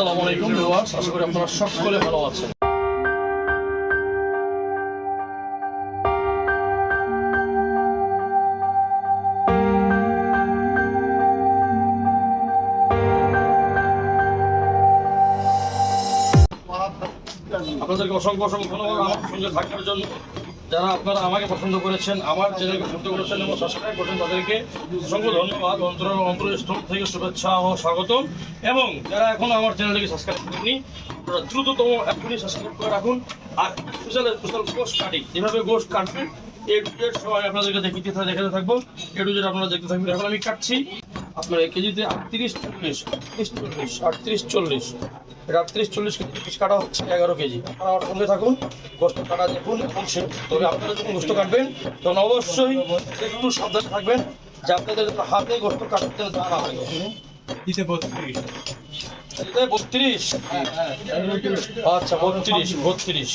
আসসালামু আলাইকুম ভিউয়ার্স, আশা করি আপনারা সকলে ভালো আছেন। আপনাদেরকে অসংখ্য অসংখ্য ধন্যবাদ আমার সঙ্গে থাকার জন্য। যারা আপনারা আমাকে পছন্দ করেছেন, আমার চ্যানেলকে পছন্দ করেছেন এবং সাবস্ক্রাইব করেছেন, তাদেরকে অসংখ্য ধন্যবাদ। অন্তর অন্তরস্থল থেকে শুভেচ্ছা ও স্বাগতম। এবং যারা এখনও আমার চ্যানেলটিকে সাবস্ক্রাইব করেনি দ্রুততম এখনই সাবস্ক্রাইব করে রাখুন। আর স্পেশাল স্পেশাল গোস্ট কাটিং যেভাবে গোস্ট কাটবেন এ টু জেড সবাই আপনাদেরকে দেখিতে দেখাতে থাকব। এ টু জেড আপনারা দেখতে থাকবেন। এখন আমি কাটছি। আপনার এক কেজিতে আটত্রিশ চল্লিশ আটত্রিশ চল্লিশ আটত্রিশ চল্লিশ। এটা আটত্রিশ চল্লিশ কেজি পিস কাটা হচ্ছে এগারো কেজি। আপনারা আমার সঙ্গে থাকুন গোস্ত কাটা দেখুন এবং সে তবে আপনারা যখন গোস্ত কাটবেন তখন অবশ্যই একটু সাবধানে থাকবেন যে আপনাদের হাতে গোস্ত কাটতে যেন না লাগে দিতে বত্রিশ। এটা বত্রিশ? আচ্ছা বত্রিশ বত্রিশ।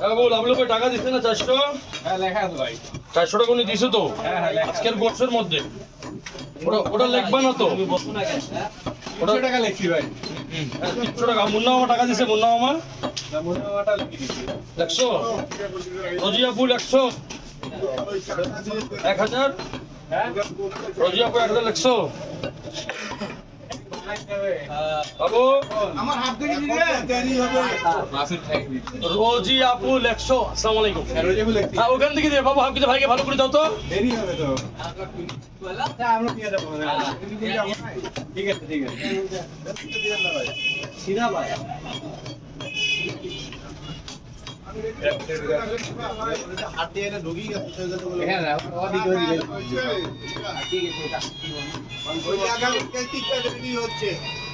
হ্যাঁ বল আপনি টাকা দিচ্ছে না চারশো? হ্যাঁ লেখা আছে ভাই। চারশো টাকা উনি দিছে তো? হ্যাঁ, হ্যাঁ, আজকের গোর্সের মধ্যে। ওটা ওটা লিখবা না তো? ওটা টাকা লিখছি ভাই। হ্যাঁ, তিনশো টাকা। মুন্না মামা টাকা দিছে মুন্না মামা একশো? রজিয়া একশো? এক হাজার? হ্যাঁ? রজিয়া এক হাজার একশো? রোজি আপুল একশো আসসালামু আলাইকুম। বলে হ্যাঁ ওখান থেকে দিয়ে বাবু হাফিজে ভাইকে ভালো করে দাও তো। দেরি হবে তো। হ্যাঁ আমরা দিয়ে দেবো ঠিক আছে ঠিক আছে। সিধা ভাই। হ্যাঁ না ওদিকে ওদিকে ঠিক আছে এটা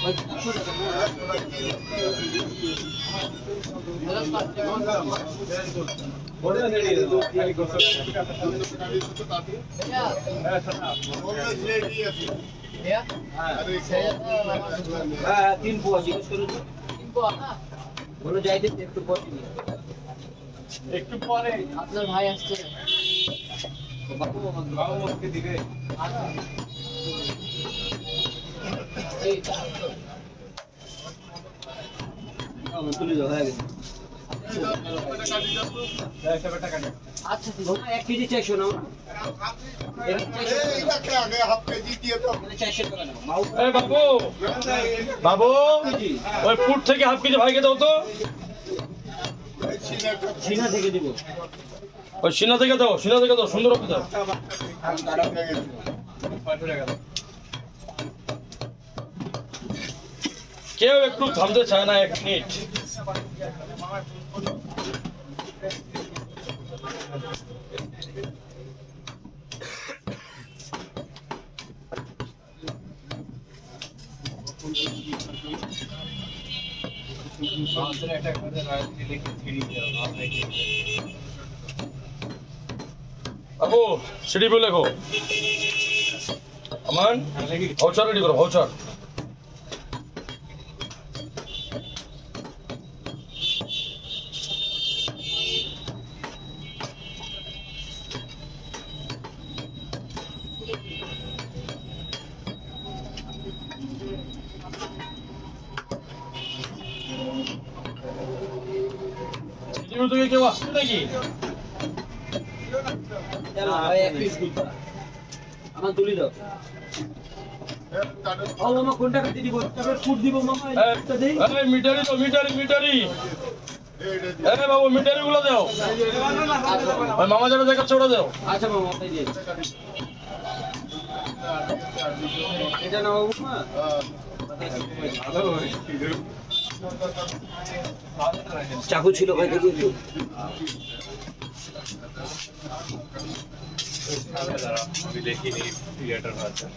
ওই পাঁচশো টাকা ওটা দেরি হবে খালি গোসল হ্যাঁ তিন পোয়া জিজ্ঞেস করুন তিন পোয়া না বলো যাইতে একটু পরে একটু পরে। আপনার ভাই আসছে। বাবু বাবু আমাকে দিবে। এই তুলে যাও হয়ে গেছে। বাবু থেকে হাফ কেজি ভাইকে দাও তো সিনা থেকে দিব ওই সিনা থেকে দাও সিনা থেকে দাও সুন্দর হবে দাও। কেউ একটু থামতে চায় না এক মিনিট বাউন্সের একটা করে রাজনীতি লিখে ছিড়ি দাও আপনাকে বাবু সিডি বলে লেখো। আমান লিখি ভাউচার রেডি করো ভাউচার থেকে কেউ আসছে নাকি? চলো ভাই এক পিস দুধ আমার তুলি দাও। ও মামা কোনটা কেটে দিব? তারপরে ফুট দিব মামা একটা দেই। এই মিটারি তো মিটারি মিটারি। এই বাবু মিটারি গুলো দাও। ওই মামা যেটা দেখাচ্ছে ওটা দাও। আচ্ছা মামা তাই দিয়ে। এটা নাও মামা। চাকু ছিল ভাই দেখি একটু আমি দেখিনি থিয়েটার আছে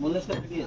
মনে সাথে দিয়ে